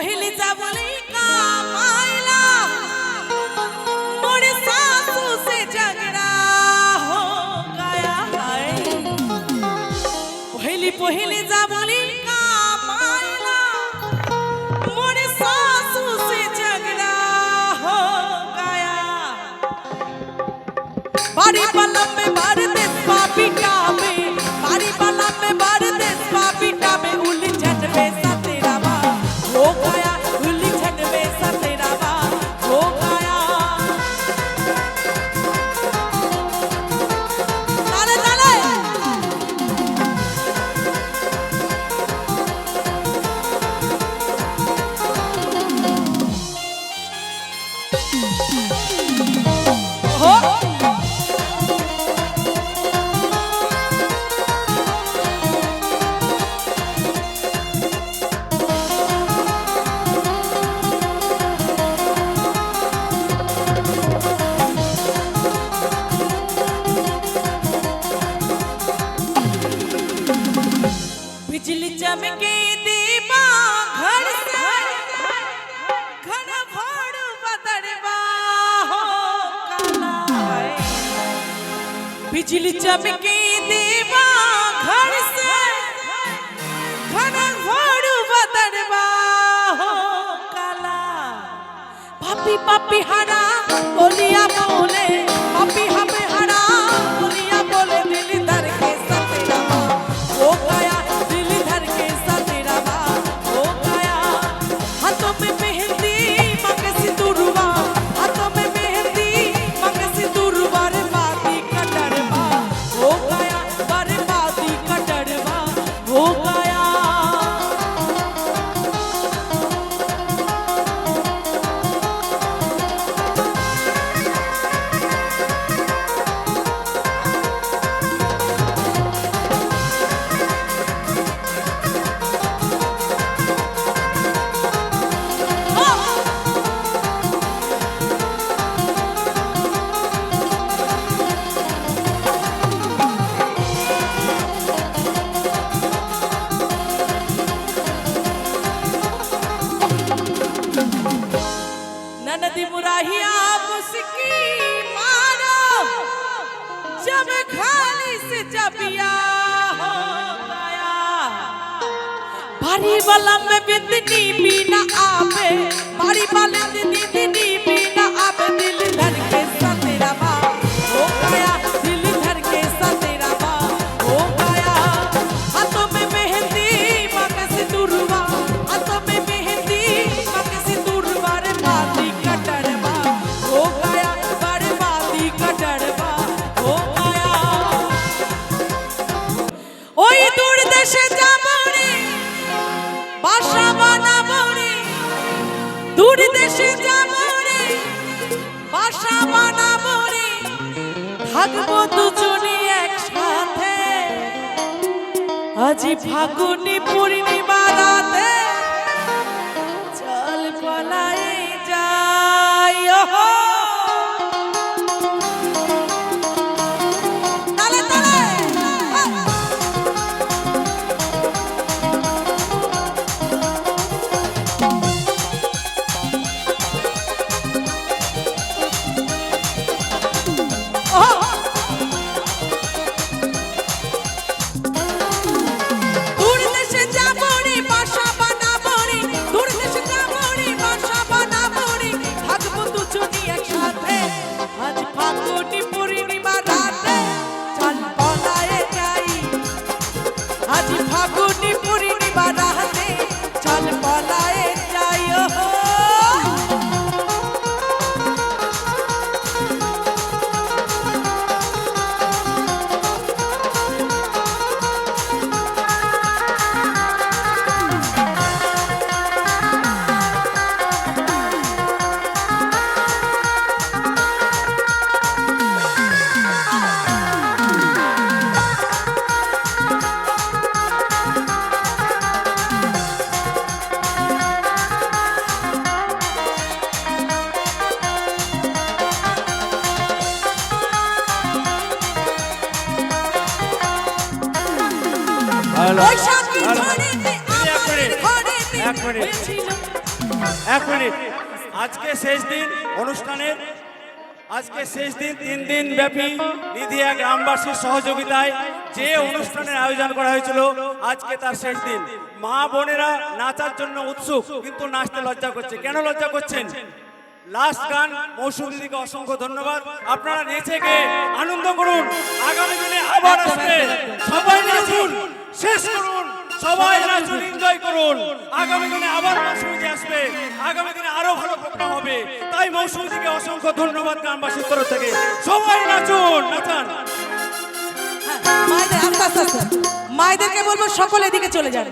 কহিলি যা বলি কামাইলা। মোরে সাসু সে ঝগড়া হো গায়া হায়। কহিলি পহিলি যা বলি কামাইলা। মোরে সাসু সে ঝগড়া হো গায়া। বাড়ি পালম মে বাড়ি बिजली चमके दीवा घर से घन भोर बदरवा हो काला है। बिजली चमके दीवा घर से घन भोर बदरवा हो काला पापी पापी हरा बिंदनी पीना आवे। बारी वाले दीदी दीदी पीना आवे। दिल धर के सा तेरा बा। हो गया दिल धर के सा तेरा बा। हो गया हाथों में मेहंदी मग से दूरवा। हाथों में मेहंदी मग से दूरवा। रे बाती का डरवा। हो गया बड़े बाती का डरवा। हो गया ओए दूर दशा দূর দেশে যাব রে বাসা বানাবো রে দুজনে একসাথে। আজি ফাগুনি এক মিনিট, এক মিনিট। আজকে শেষ দিন অনুষ্ঠানের আজকে শেষ দিন তিন দিন ব্যাপী নিধিয়া গ্রামবাসীর সহযোগিতায় যে অনুষ্ঠানের আয়োজন করা হয়েছিল আজকে তার শেষ দিন। মা বোনেরা নাচার জন্য উৎসুক কিন্তু নাচতে লজ্জা করছে। কেন লজ্জা করছেন? লাস্ট গান মৌসুম দিদিকে অসংখ্য ধন্যবাদ। আপনারা নেচে গিয়ে আনন্দ করুন। আগামী দিনে আবার আসবে। সবাই নাচুন। শেষ করুন। সবাই নাচুন এনজয় করুন। আগামী দিনে আবার মৌসুমী আসবে আগামী দিনে আরও ভালো প্রোগ্রাম হবে। তাই মৌসুমীকে অসংখ্য ধন্যবাদ গ্রামবাসীর তরফ থেকে। সবাই নাচুন নাচান। মায়েদেরকে বলব সকলে এদিকে চলে যান।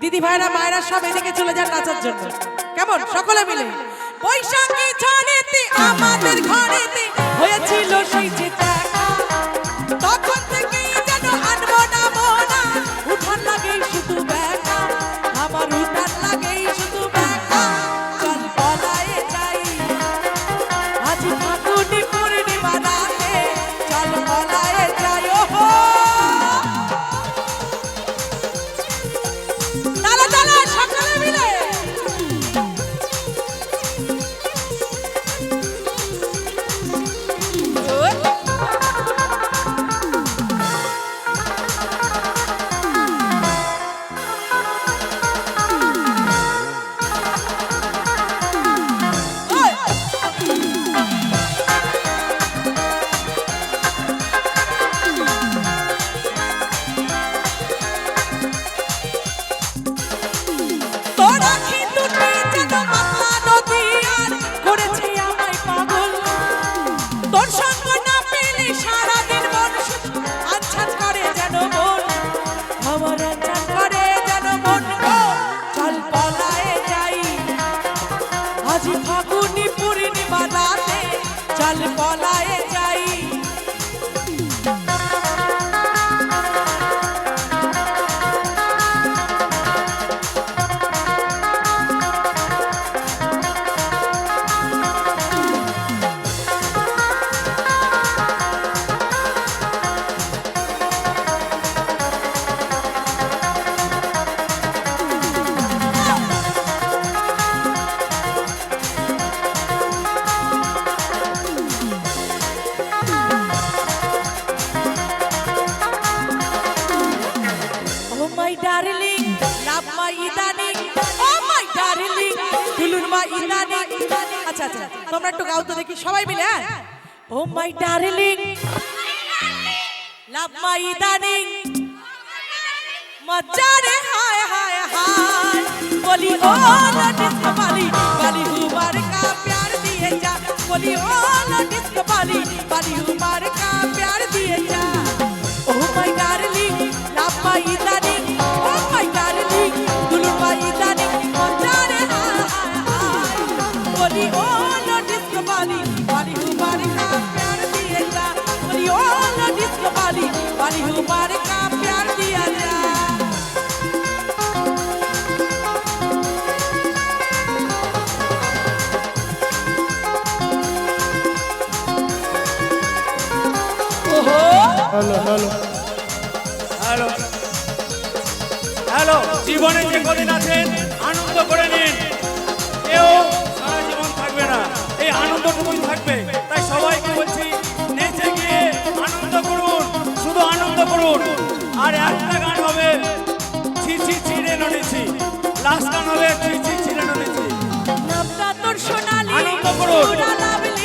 দিদি ভাইরা মায়েরা সব এদিকে চলে যান নাচার জন্য। কেমন? সকলে মিলে। বৈশাখী ঝড়েতে আমাদের ঘরেতে হয়েছিল সেই আছে। তোমরা একটু গাও তো দেখি, সবাই মিলে হ্যাঁ? ও my darling, love my darling মজা রে, হায় হায় হায়। বলি, ও লটিস কপালি বালি হুমার কা প্যার দিয়ে যা। বলি, ও লটিস কপালি বালি হুমার কা প্যার দিয়ে যা। ও my darling hello hello hello hello জীবনে যে কদিন আছেন last গান হবে ছি ছি ছিড়ে নড়েছি তোর সোনালি আনন্দ করুন।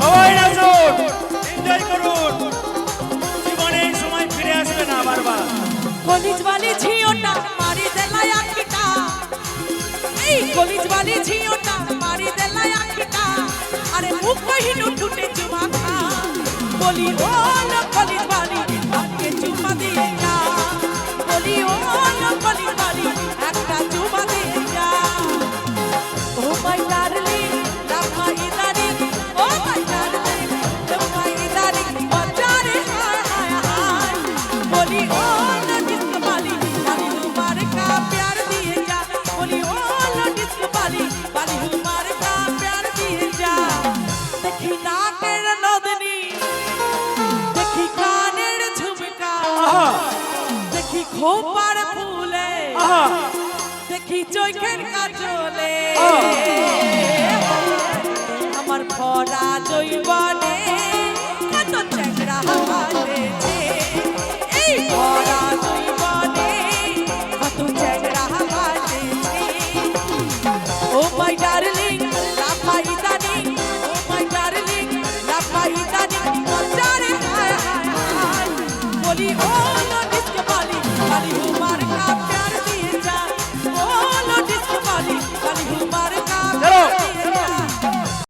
সবাই নাচুন এনজয় করুন। জীবনে এই সময় ফিরে আসবে না বারবার কলিজ বালি ঝিওটা মারি দেলায় আখিটা এই বলি, ও না খোপার ফুলে। দেখি চোখের কাজলে। আমার খরা জৈবনে